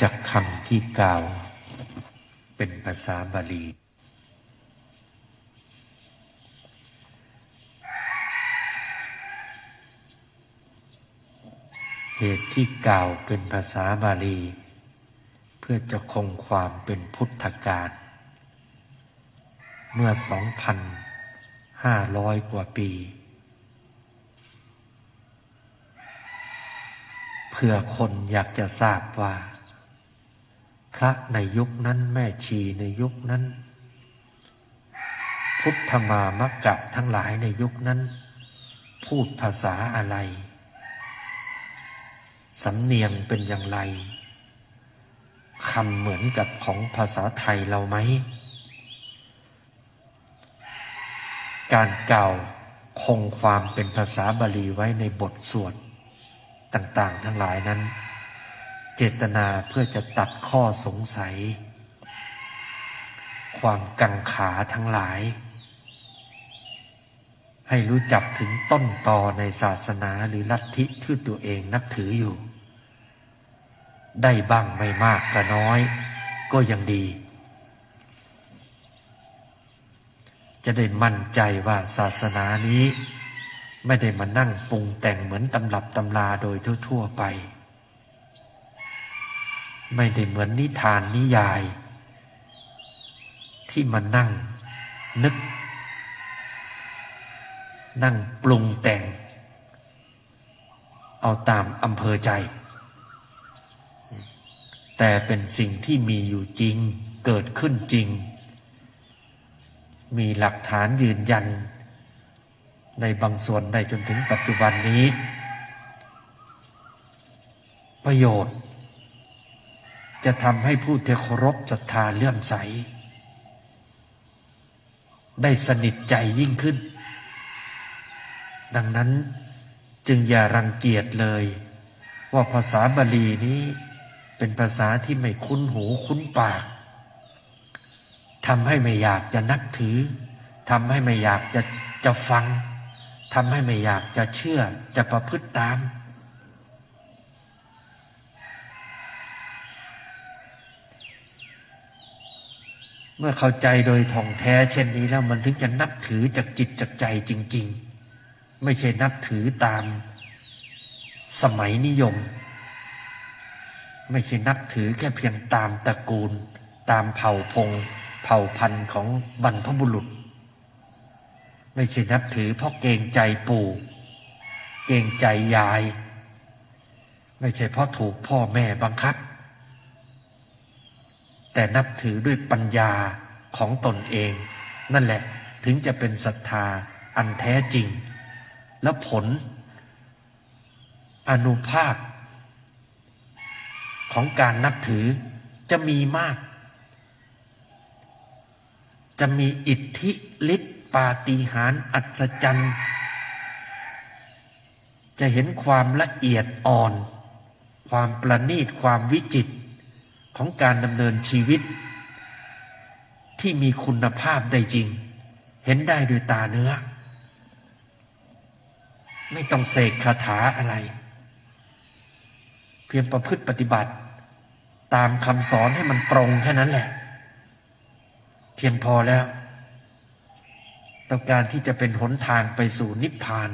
จากคำที่กล่าว เป็นภาษาบาลี เหตุที่กล่าวเป็นภาษาบาลี เพื่อจะคงความเป็นพุทธกาลเมื่อสองพันห้าร้อยกว่าปี เพื่อคนอยากจะทราบว่า ระในยุคนั้นแม่ชีในยุคนั้น พุทธมามกะทั้งหลายในยุคนั้น พูดภาษาอะไร สำเนียงเป็นอย่างไรคำเหมือนกับของภาษาไทยเราไหม การเก่าคงความเป็นภาษาบาลีไว้ในบทสวดต่าง ๆ ทั้งหลายนั้น เจตนาเพื่อจะตัดข้อสงสัย ความกังขาทั้งหลาย ให้รู้จักถึงต้นตอในศาสนาหรือลัทธิที่ตัวเองนับถืออยู่ ได้บ้างไม่มากก็น้อย ก็ยังดี จะได้มั่นใจว่าศาสนานี้ ไม่ได้มานั่งปรุงแต่งเหมือนตำรับตำราโดยทั่ว ๆ ไป ไม่ได้เหมือนนิทานนิยาย ที่มานั่งนึก นั่งปรุงแต่ง เอาตามอำเภอใจ แต่เป็นสิ่งที่มีอยู่จริง เกิดขึ้นจริง มีหลักฐานยืนยัน ในบางส่วนได้จนถึงปัจจุบันนี้ ประโยชน์ จะทำให้ผู้ที่เคารพศรัทธาเลื่อมใส ได้สนิทใจยิ่งขึ้น ดังนั้นจึงอย่ารังเกียจเลย ว่าภาษาบาลีนี้เป็นภาษาที่ไม่คุ้นหูคุ้นปากทำให้ไม่อยากจะนับถือทำให้ไม่อยากจะจะฟังทำให้ไม่อยากจะเชื่อจะประพฤติตาม เมื่อเข้าใจโดยท่องแท้เช่นนี้แล้วมันถึงจะนับถือจากจิตจากใจจริง ๆ ไม่ใช่นับถือตามสมัยนิยม ไม่ใช่นับถือแค่เพียงตามตระกูล ตามเผ่าพง เผ่าพันธุ์ของบรรพบุรุษ ไม่ใช่นับถือเพราะเกรงใจปู่ เกรงใจยาย ไม่ใช่เพราะถูกพ่อแม่บังคับ แต่นับถือด้วยปัญญาของตนเอง นั่นแหละถึงจะเป็นศรัทธาอันแท้จริง และผล อนุภาพ ของการนับถือจะมีมาก จะมีอิทธิฤทธิปาฏิหาริย์อัศจรรย์ จะเห็นความละเอียดอ่อน ความประณีตความวิจิตร ของการดำเนินชีวิต ที่มีคุณภาพได้จริง เห็นได้ด้วยตาเนื้อ ไม่ต้องเสกคาถาอะไร เพียงประพฤติปฏิบัติ ตามคำสอนให้มันตรงแค่นั้นแหละ เพียงพอแล้วต้องการที่จะเป็นหนทางไปสู่นิพพาน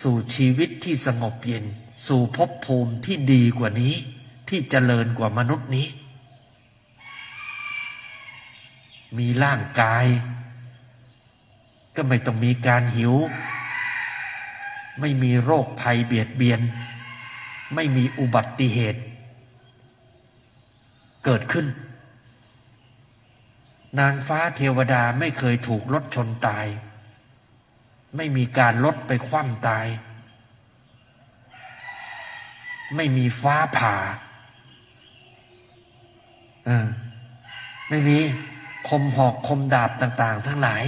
สู่ชีวิตที่สงบเย็น สู่ภพภูมิที่ดีกว่านี้ ที่เจริญกว่ามนุษย์นี้ มีร่างกาย ก็ไม่ต้องมีการหิว ไม่มีโรคภัยเบียดเบียน ไม่มีอุบัติเหตุ เกิดขึ้น นางฟ้าเทวดาไม่เคยถูกรถชนตาย ไม่มีการลดไปคว่ำตายไม่มีฟ้าผ่า ออไม่มีคมหอกคมดาบต่าง ๆ ทั้งหลาย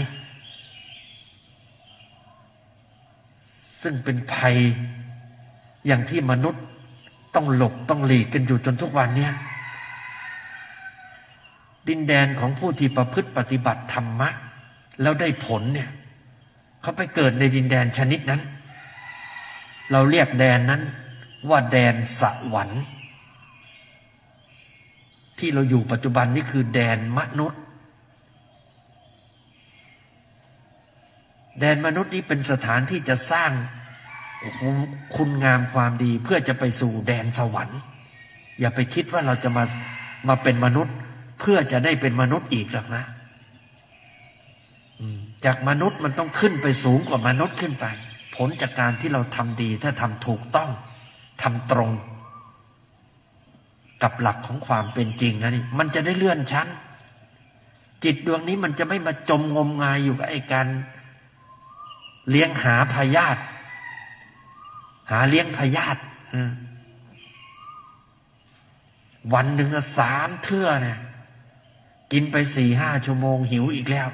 ซึ่งเป็นภัยอย่างที่มนุษย์ต้องหลบต้องหลีกกันอยู่จนทุกวันเนี้ยดินแดนของผู้ที่ประพฤติปฏิบัติธรรมะ แล้วได้ผลเนี่ย เขาไปเกิดในดินแดนชนิดนั้น เราเรียกแดนนั้นว่าแดนสวรรค์ ที่เราอยู่ปัจจุบันนี่คือแดนมนุษย์ แดนมนุษย์นี้เป็นสถานที่จะสร้างคุณงามความดีเพื่อจะไปสู่แดนสวรรค์ อย่าไปคิดว่าเราจะมามาเป็นมนุษย์ เพื่อจะได้เป็นมนุษย์อีกหรอกนะจากมนุษย์มันต้องขึ้นไปสูงกว่ามนุษย์ขึ้นไป ผลจากการที่เราทำดีถ้าทำถูกต้องทำตรง กับหลักของความเป็นจริงนะนี่มันจะได้เลื่อนชั้น จิตดวงนี้มันจะไม่มาจมงมงายอยู่กับไอ้การเลี้ยงหาพยาธิหาเลี้ยงพยาธิวันหนึ่งสามเทื่อเนี่ย กินไปสี่ห้าชั่วโมงหิวอีกแล้ว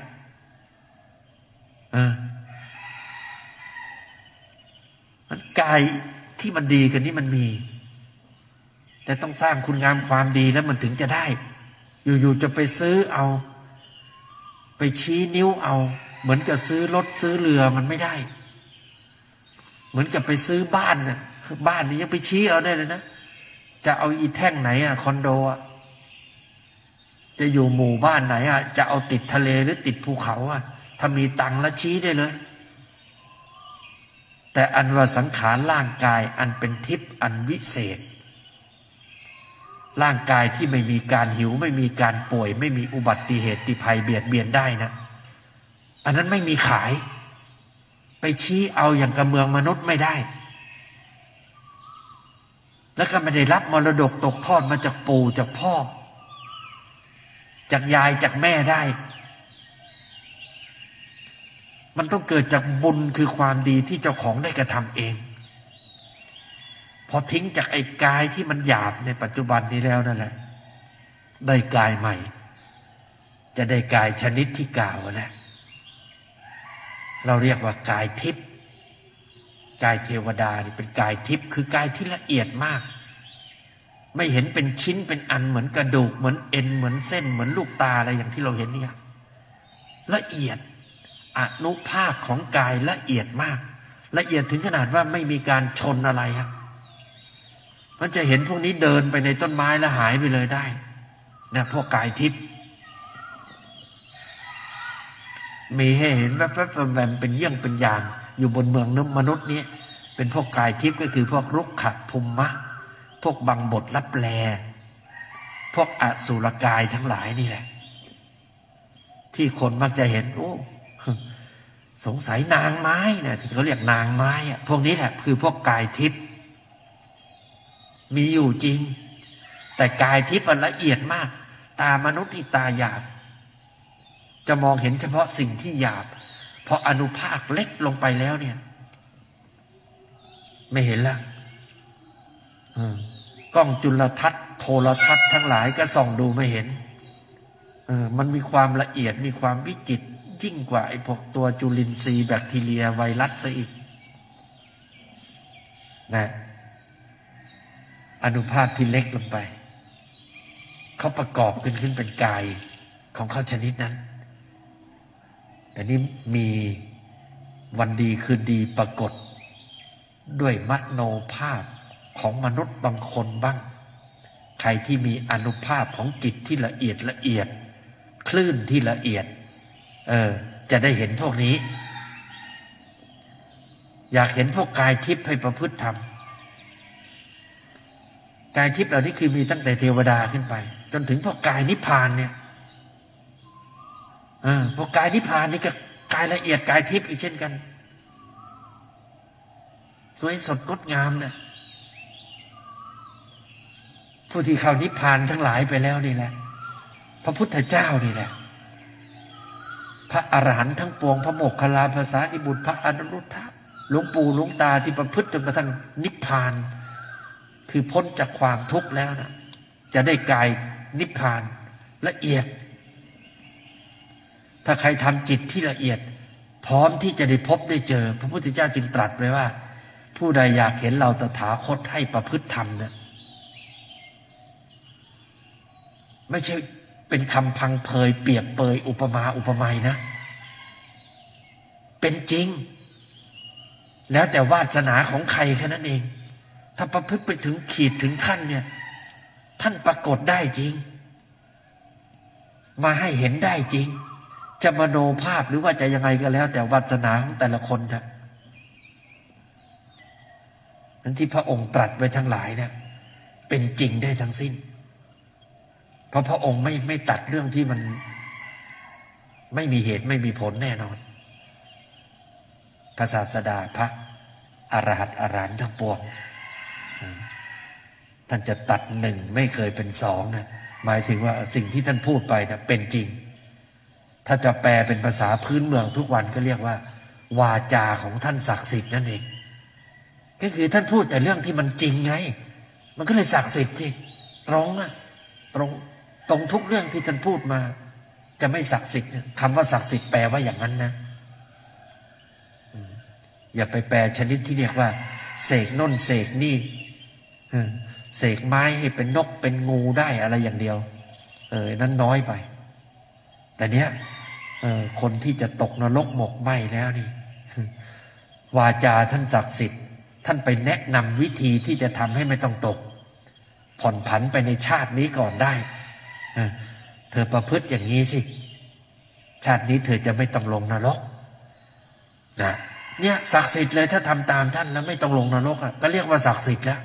มันกายที่มันดีกันนี่มันมี แต่ต้องสร้างคุณงามความดีแล้วมันถึงจะได้ อยู่ๆจะไปซื้อเอา ไปชี้นิ้วเอา เหมือนกับซื้อรถซื้อเรือมันไม่ได้ เหมือนกับไปซื้อบ้านน่ะบ้านนี้ยังไปชี้เอาได้เลยนะจะเอาอีแท่งไหนอะคอนโดอะจะอยู่หมู่บ้านไหนอะจะเอาติดทะเลหรือติดภูเขาอะถ้ามีตังค์แล้วชี้ได้เลย แต่อันว่าสังขารร่างกายอันเป็นทิพย์อันวิเศษ ร่างกายที่ไม่มีการหิว ไม่มีการป่วย ไม่มีอุบัติเหตุติภัยเบียดเบียนได้นะ อันนั้นไม่มีขาย ไปชี้เอาอย่างกับเมืองมนุษย์ไม่ได้ แล้วก็ไม่ได้รับมรดกตกทอดมาจากปู่จากพ่อ จากยายจากแม่ได้ มันต้องเกิดจากบุญคือความดีที่เจ้าของได้กระทำเอง พอทิ้งจากไอ้กายที่มันหยาบในปัจจุบันนี้แล้วนั่นแหละ ได้กายใหม่ จะได้กายชนิดที่กล่าวแหละเราเรียกว่ากายทิพย์กายเทวดานี่เป็นกายทิพย์คือกายที่ละเอียดมาก ไม่เห็นเป็นชิ้นเป็นอันเหมือนกระดูกเหมือนเอ็นเหมือนเส้น เหมือนลูกตาอะไรอย่างที่เราเห็นเนี่ยละเอียดอนุภาคของกายละเอียดมาก ละเอียดถึงขนาดว่าไม่มีการชนอะไรครับ มันจะเห็นพวกนี้เดินไปในต้นไม้แล้วหายไปเลยได้นะพวกกายทิพย์มีให้เห็นแวบๆแวมเป็นเยี่ยงเป็นอย่าง อยู่บนเมืองนมนุษย์นี้เป็นพวกกายทิพย์ก็คือพวกรุกขะภูมิมะ พวกบังบทรับแลพวกอสุรกายทั้งหลายนี่แหละ ที่คนมักจะเห็น โอ้สงสัยนางไม้เนี่ยที่เขาเรียกนางไม้อะพวกนี้แหละ คือพวกกายทิพย์ มีอยู่จริง แต่กายทิพย์มันละเอียดมาก ตามนุษย์ที่ตาหยาบ จะมองเห็นเฉพาะสิ่งที่หยาบพออนุภาคเล็กลงไปแล้วเนี่ย ไม่เห็นละกล้องจุลทรรศน์โทรทัศน์ทั้งหลายก็ส่องดูไม่เห็นเออมันมีความละเอียดมีความวิจิตรยิ่งกว่าไอ้พวกตัวจุลินทรีย์แบคทีเรียไวรัสซะอีกนะ อนุภาคที่เล็กลงไป เขาประกอบขึ้นขึ้นเป็นกายของเขาชนิดนั้น แต่นี้มีวันดีคืนดีปรากฏ ด้วยมโนภาพของมนุษย์บางคนบ้าง ใครที่มีอนุภาพของจิตที่ละเอียดละเอียด คลื่นที่ละเอียด เออ จะได้เห็นพวกนี้ อยากเห็นพวกกายทิพย์ให้ประพฤติธรรม กายทิพย์เหล่านี้คือมีตั้งแต่เทวดาขึ้นไป จนถึงพวกกายนิพพานเนี่ยอพวกกายนิพพานนี่ก็กายละเอียดกายทิพย์อีกเช่นกัน สวยสดงดงามเนี่ยผู้ที่เข้านิพพานทั้งหลายไปแล้วนี่แหละ พระพุทธเจ้านี่แหละ พระอรหันต์ทั้งปวง พระโมกขลาภาษาอิบุตรพระอนุรุทธะหลวงปู่หลวงตาที่ประพฤติจนกระทั่งนิพพาน คือพ้นจากความทุกข์แล้วนะจะได้กายนิพพานละเอียด ถ้าใครทำจิตที่ละเอียด พร้อมที่จะได้พบได้เจอ พระพุทธเจ้าจึงตรัสไว้ว่า ผู้ใดอยากเห็นเราตถาคตให้ประพฤติธรรมเนะไม่ใช่เป็นคำพังเพยเปรียบเปยอุปมาอุปไมยนะ เป็นจริง แล้วแต่วาสนาของใครแค่นั้นเอง ถ้าประพฤติไปถึงขีดถึงขั้นเนี่ย ท่านปรากฏได้จริง มาให้เห็นได้จริง จะมโนภาพหรือว่าจะยังไงก็แล้ว แต่วัสนาของแต่ละคนเถอะนั้นที่พระองค์ตรัสไว้ทั้งหลายเนะี่ยเป็นจริงได้ทั้งสิ้น เพราะพระองค์ไม่ไม่ตัดเรื่องที่มัน ไม่มีเหตุไม่มีผลแน่นอนพระศาสดาพระอรหัตอรหันต์ทั้งปวง ท่านจะตัดหนึ่งไม่เคยเป็นสองนะหมายถึงว่าสิ่งที่ท่านพูดไปนะเป็นจริง ถ้าจะแปลเป็นภาษาพื้นเมืองทุกวันก็เรียกว่า วาจาของท่านศักดิ์สิทธิ์นั่นเองก็คือท่านพูดแต่เรื่องที่มันจริงไง มันก็เลยศักดิ์สิทธิ์ที่ตรงอะตรงตรงทุกเรื่องที่ท่านพูดมา จะไม่ศักดิ์สิทธิ์คำว่าศักดิ์สิทธิ์แปลว่าอย่างนั้นนะอย่าไปแปลชนิดที่เรียกว่า เสกน้นเสกนี่ เสกไม้ให้เป็นนกเป็นงูได้อะไรอย่างเดียว เออนั้นน้อยไป แต่เนี้ยเออคนที่จะตกนรกหมกไหมแล้วนี่ วาจาท่านศักดิ์สิทธิ์ ท่านไปแนะนำวิธีที่จะทำให้ไม่ต้องตก ผ่อนผันไปในชาตินี้ก่อนได้เธอประพฤติอย่างนี้สิ ชาตินี้เธอจะไม่ต้องลงนรกนะเนี่ยศักดิ์สิทธิ์เลยถ้าทำตามท่านแล้วไม่ต้องลงนรกอะก็เรียกว่าศักดิ์สิทธิ์แล้ว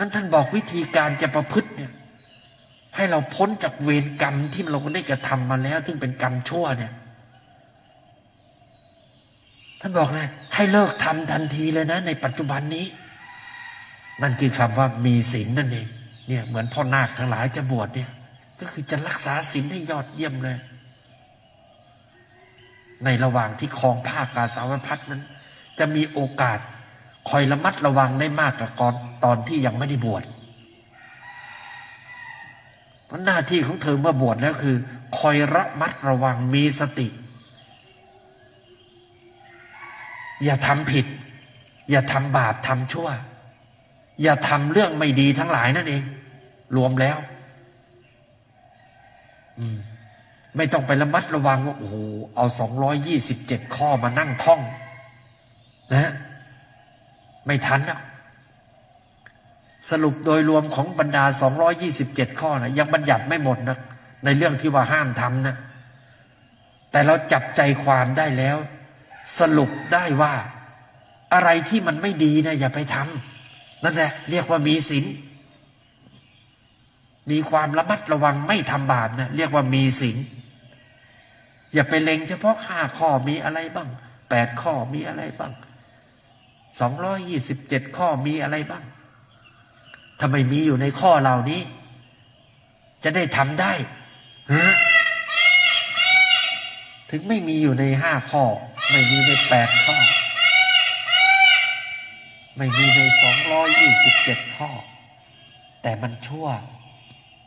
นั้นท่านบอกวิธีการจะประพฤติเนี่ย ให้เราพ้นจากเวรกรรมที่เราได้กระทำมาแล้ว ซึ่งเป็นกรรมชั่วเนี่ย ท่านบอกเลยให้เลิกทำทันทีเลยนะ ในปัจจุบันนี้ นั่นคือคำว่ามีศีลนั่นเองเนี่ย เหมือนพ่อนาคทั้งหลายจะบวชเนี่ย ก็คือจะรักษาศีลให้ยอดเยี่ยมเลย ในระหว่างที่คลองภาคกาสาวพัฒนั้น จะมีโอกาส คอยระมัดระวังได้มากกว่าก่อนตอนที่ยังไม่ได้บวชเพราะหน้าที่ของเธอเมื่อบวชแล้วคือ คอยระมัดระวังมีสติ อย่าทำผิด อย่าทำบาปทำชั่ว อย่าทำเรื่องไม่ดีทั้งหลายนั่นเอง รวมแล้วอืมไม่ต้องไประมัดระวังว่าโอ้โหเอาสองร้อยยี่สิบเจ็ดข้อมานั่งท่อง นะ ไม่ทันอะสรุปโดยรวมของบรรดา 227 ข้อนะยังบัญญัติไม่หมดนะในเรื่องที่ว่าห้ามทำนะ แต่เราจับใจความได้แล้ว สรุปได้ว่า อะไรที่มันไม่ดีนะอย่าไปทำนั่นแหละเรียกว่ามีศีลมีความระมัดระวังไม่ทำบาปนะเรียกว่ามีศีลอย่าไปเล็งเฉพาะห้าข้อมีอะไรบ้างแปดข้อมีอะไรบ้าง สองร้อยยี่สิบเจ็ดข้อมีอะไรบ้างทำไมมีอยู่ในข้อเหล่านี้ จะได้ทำได้ฮะถึงไม่มีอยู่ในห้าข้อ ไม่มีในแปดข้อ ไม่มีในสองร้อยยี่สิบเจ็ดข้อ แต่มันชั่ว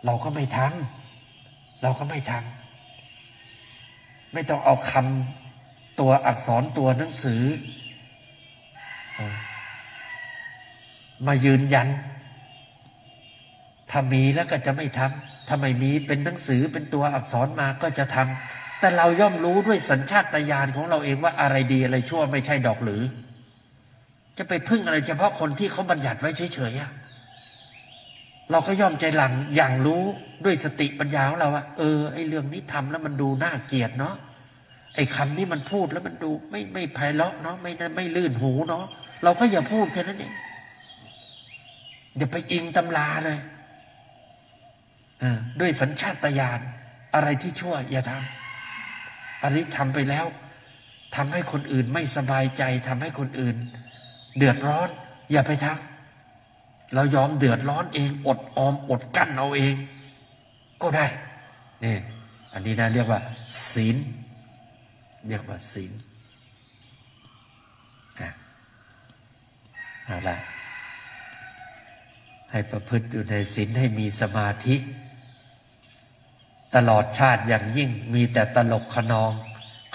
เราก็ไม่ทำเราก็ไม่ทำไม่ต้องเอาคำตัวอักษรตัวหนังสือ มายืนยัน ถ้ามีแล้วก็จะไม่ทำถ้าไม่มีเป็นหนังสือเป็นตัวอักษรมาก็จะทำแต่เราย่อมรู้ด้วยสัญชาตญาณของเราเองว่าอะไรดีอะไรชั่วไม่ใช่ดอกหรือ จะไปพึ่งอะไรเฉพาะคนที่เขาบัญญัติไว้เฉยๆเราก็ย่อมใจหลังอย่างรู้ด้วยสติปัญญาของเราว่าเออไอเรื่องนี้ทำแล้วมันดูน่าเกลียดเนาะไอคำนี้มันพูดแล้วมันดูไม่ไม่ไพเราะเนาะไม่ไม่ลื่นหูเนาะเราก็อย่าพูดแค่นั้นเอง อย่าไปอิงตำราเลยด้วยสัญชาตญาณอะไรที่ชั่ว อย่าทำอันนี้ทำไปแล้วทำให้คนอื่นไม่สบายใจทำให้คนอื่น เดือดร้อน อย่าไปทำเรายอมเดือดร้อนเองอดออมอดกั้นเอาเอง ก็ได้นี่อันนี้นะเรียกว่า ศีล เรียกว่าศีลเอาละ ให้ประพฤติอยู่ในศีลให้มีสมาธิ ตลอดชาติอย่างยิ่งมีแต่ตลกขนอง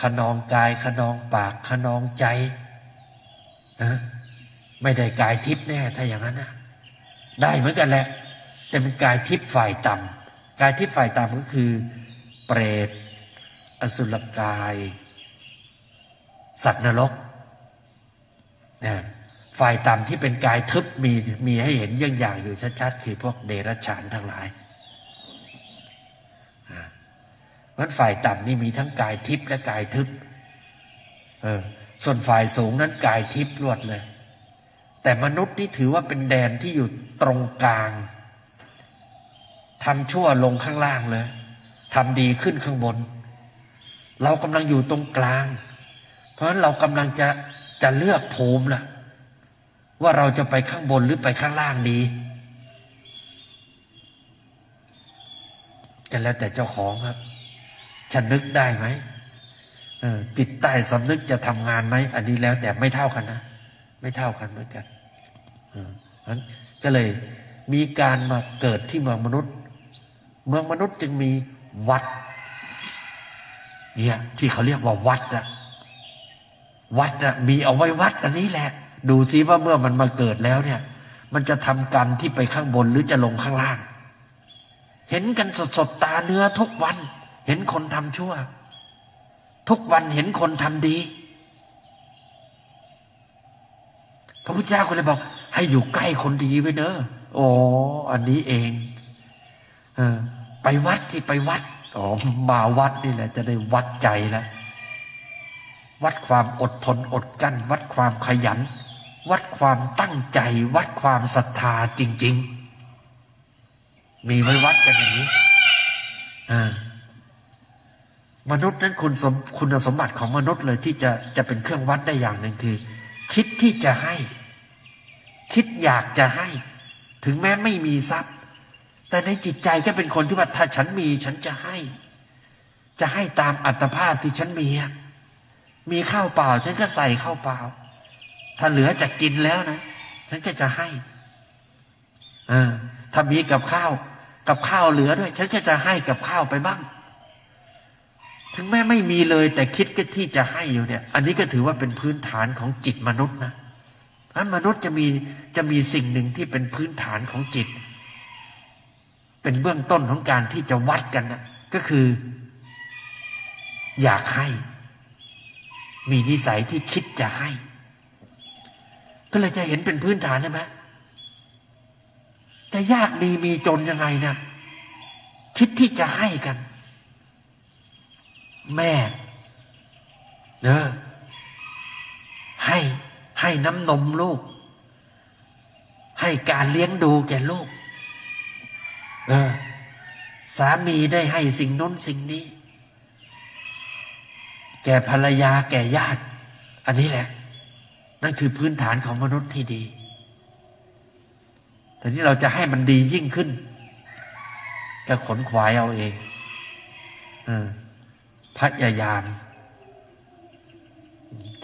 ขนองกายขนองปากขนองใจนะไม่ได้กายทิพย์แน่ถ้าอย่างนั้นนะได้เหมือนกันแหละ แต่เป็นกายทิพย์ฝ่ายต่ำกายทิพย์ฝ่ายต่ำก็คือ เปรตอสุรกาย สัตว์นรกนะ ฝ่ายต่ำที่เป็นกายทึบมีมีให้เห็นย่งอย่างอยู่ชัดๆคือพวกเดรัจฉานทั้งหลายมันฝ่ายต่ำนี่มีทั้งกายทิพย์และกายทึบเออ ส่วนฝ่ายสูงนั้นกายทิพย์ลวดเลย แต่มนุษย์นี่ถือว่าเป็นแดนที่อยู่ตรงกลางทำชั่วลงข้างล่างเลยทำดีขึ้นข้างบน เรากำลังอยู่ตรงกลาง เพราะฉะนั้นเรากำลังจะจะเลือกภูมิล่ะ ว่าเราจะไปข้างบนหรือไปข้างล่างดีกันแล้วแต่เจ้าของครับจะนึกได้ไหมจิตใต้สำนึกจะทำงานไหมอันนี้แล้วแต่ไม่เท่ากันนะไม่เท่ากันเหมือนกันนั้นก็เลยมีการมาเกิดที่เมืองมนุษย์ เมืองมนุษย์จึงมีวัด เนี่ย ที่เขาเรียกว่าวัดอะวัดอะมีเอาไว้วัดอันนี้แหละ ดูซิว่าเมื่อมันมาเกิดแล้วเนี่ย มันจะทำกรรมที่ไปข้างบนหรือจะลงข้างล่าง เห็นกันสดสดตาเนื้อทุกวัน เห็นคนทำชั่ว ทุกวันเห็นคนทำดี พระพุทธเจ้าก็เลยบอก ให้อยู่ใกล้คนดีไว้เนอะอ้อันนี้เอง เออ ไปวัดที่ไปวัดอ๋อมาวัดนี่แหละ จะได้วัดใจแล้ววัดความอดทนอดกั้น วัดความขยัน วัดความตั้งใจ วัดความศรัทธาจริง ๆ มีไว้วัดกันอย่างนี้มนุษย์นั้นคุณสมคุณสมบัติของมนุษย์เลยที่จะจะเป็นเครื่องวัดได้อย่างหนึ่งคือ คิดที่จะให้ คิดอยากจะให้ ถึงแม้ไม่มีทรัพย์ แต่ในจิตใจก็เป็นคนที่ว่าถ้าฉันมีฉันจะให้ จะให้ตามอัตภาพที่ฉันมีมีข้าวเปล่า ฉันก็ใส่ข้าวเปล่า ถ้าเหลือจะกินแล้วนะ ฉันก็จะให้อ่าถ้ามีกับข้าว กับข้าวเหลือด้วย ฉันก็จะให้กับข้าวไปบ้าง ถึงแม้ไม่มีเลย แต่คิดก็ที่จะให้อยู่เนี่ย อันนี้ก็ถือว่าเป็นพื้นฐานของจิตมนุษย์นะอันมนุษย์จะมีจะมีสิ่งหนึ่งที่เป็นพื้นฐานของจิต เป็นเบื้องต้นของการที่จะวัดกันนะก็คือ อยากให้ มีนิสัยที่คิดจะให้ ก็เลยจะเห็นเป็นพื้นฐานใช่ไหมจะยากดีมีจนยังไงนะคิดที่จะให้กัน แม่เนอให้ให้น้ำนมลูก ให้การเลี้ยงดูแก่ลูกเออสามีได้ให้สิ่งน้นสิ่งนี้ แก่ภรรยาแก่ญาติ อันนี้แหละ นั่นคือพื้นฐานของมนุษย์ที่ดี แต่นี้เราจะให้มันดียิ่งขึ้นก็ขนขวายเอาเองอพยายาม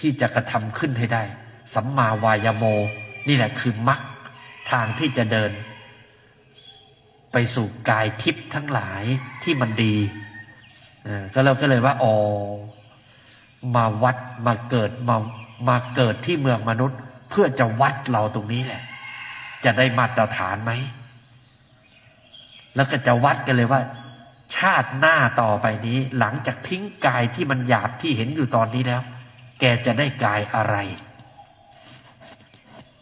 ที่จะกระทำขึ้นให้ได้ สัมมาวายโม นี่แหละคือมรรคทางที่จะเดิน ไปสู่กายทิพย์ทั้งหลายที่มันดีก็เราก็เลยว่าอ๋อมาวัดมาเกิดมา มาเกิดที่เมืองมนุษย์ เพื่อจะวัดเราตรงนี้แหละ จะได้มาตรฐานไหม แล้วก็จะวัดกันเลยว่า ชาติหน้าต่อไปนี้ หลังจากทิ้งกายที่มันหยาบที่เห็นอยู่ตอนนี้แล้ว แกจะได้กายอะไร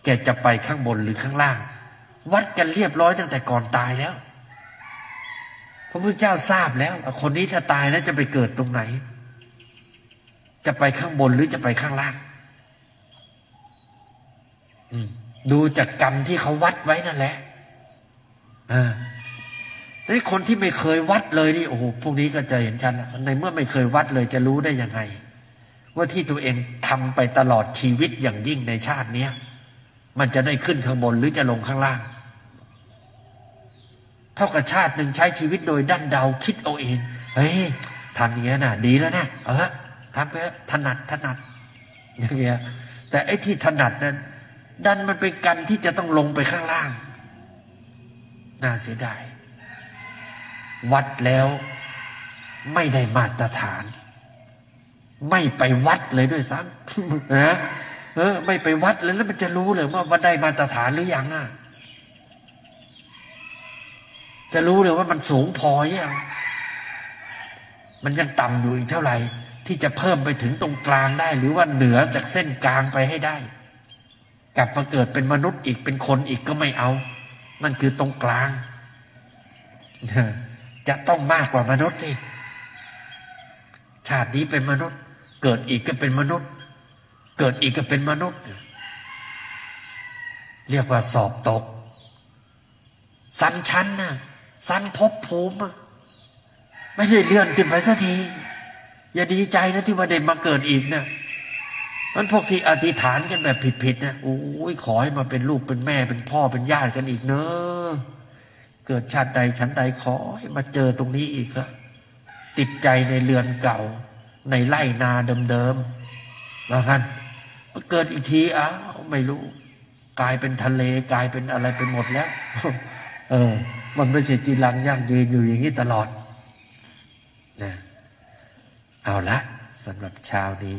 แกจะไปข้างบนหรือข้างล่าง วัดกันเรียบร้อยตั้งแต่ก่อนตายแล้วพระพุทธเจ้าทราบแล้ว คนนี้ถ้าตายแล้วจะไปเกิดตรงไหน จะไปข้างบนหรือจะไปข้างล่าง ดูจากกรรมที่เขาวัดไว้นั่นแหละอ่านี่คนที่ไม่เคยวัดเลยนี่โอ้โหพวกนี้ก็จะเห็นชัดในเมื่อไม่เคยวัดเลยจะรู้ได้ยังไง ว่าที่ตัวเองทำไปตลอดชีวิตอย่างยิ่งในชาติเนี้ยมันจะได้ขึ้นข้างบนหรือจะลงข้างล่าง เท่ากับชาติหนึ่งใช้ชีวิตโดยดั้นเดาคิดเอาเอง เฮ้ยทำอย่างนี้น่ะดีแล้วนะเออทำไปถนัดถนัดอย่างเงี้ยแต่ไอ้ที่ถนัดนั้น ดันมันเป็นกรรที่จะต้องลงไปข้างล่าง น่าเสียดาย วัดแล้วไม่ได้มาตรฐาน ไม่ไปวัดเลยด้วยซ้ำนะเออ ไม่ไปวัดเลยแล้วมันจะรู้เลยว่าวัดได้มาตรฐานหรือยังอะ จะรู้เลยว่ามันสูงพอยังมันยังต่ำอยู่อีกเท่าไหร่ ที่จะเพิ่มไปถึงตรงกลางได้ หรือว่าเหนือจากเส้นกลางไปให้ได้ กลับมาเกิดเป็นมนุษย์อีกเป็นคนอีกก็ไม่เอา มันคือตรงกลาง จะต้องมากกว่ามนุษย์นี่ชาตินี้เป็นมนุษย์ เกิดอีกก็เป็นมนุษย์ เกิดอีกก็เป็นมนุษย์ เรียกว่าสอบตก สันชั้นนะสันภพภูมิไม่ได้เลื่อนขึ้นไปสักที อย่าดีใจนะที่ว่าได้มาเกิดอีกนะ มันพวกที่อธิษฐานกันแบบผิดๆนะโอ้ยขอให้มาเป็นลูกเป็นแม่เป็นพ่อเป็นญาติกันอีกเนอะเกิดชาติใดชั้นใดขอให้มาเจอตรงนี้อีกอะติดใจในเรือนเก่า ในไร่นาเดิมๆว่ากันมาเกิดอีกทีอ้าวไม่รู้ กลายเป็นทะเลกลายเป็นอะไรเป็นหมดแล้ว เออ มันไม่ใช่จีรังยั่งยืนอยู่อย่างนี้ตลอดนะเอาละสำหรับเช้านี้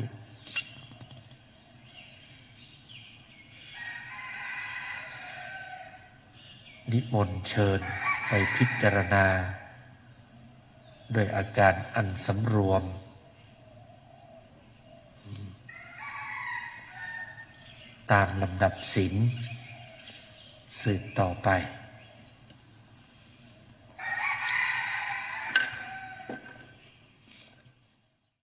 นิมนต์เชิญไปพิจารณา ด้วยอาการอันสำรวม ตามลำดับศีลสืบต่อไป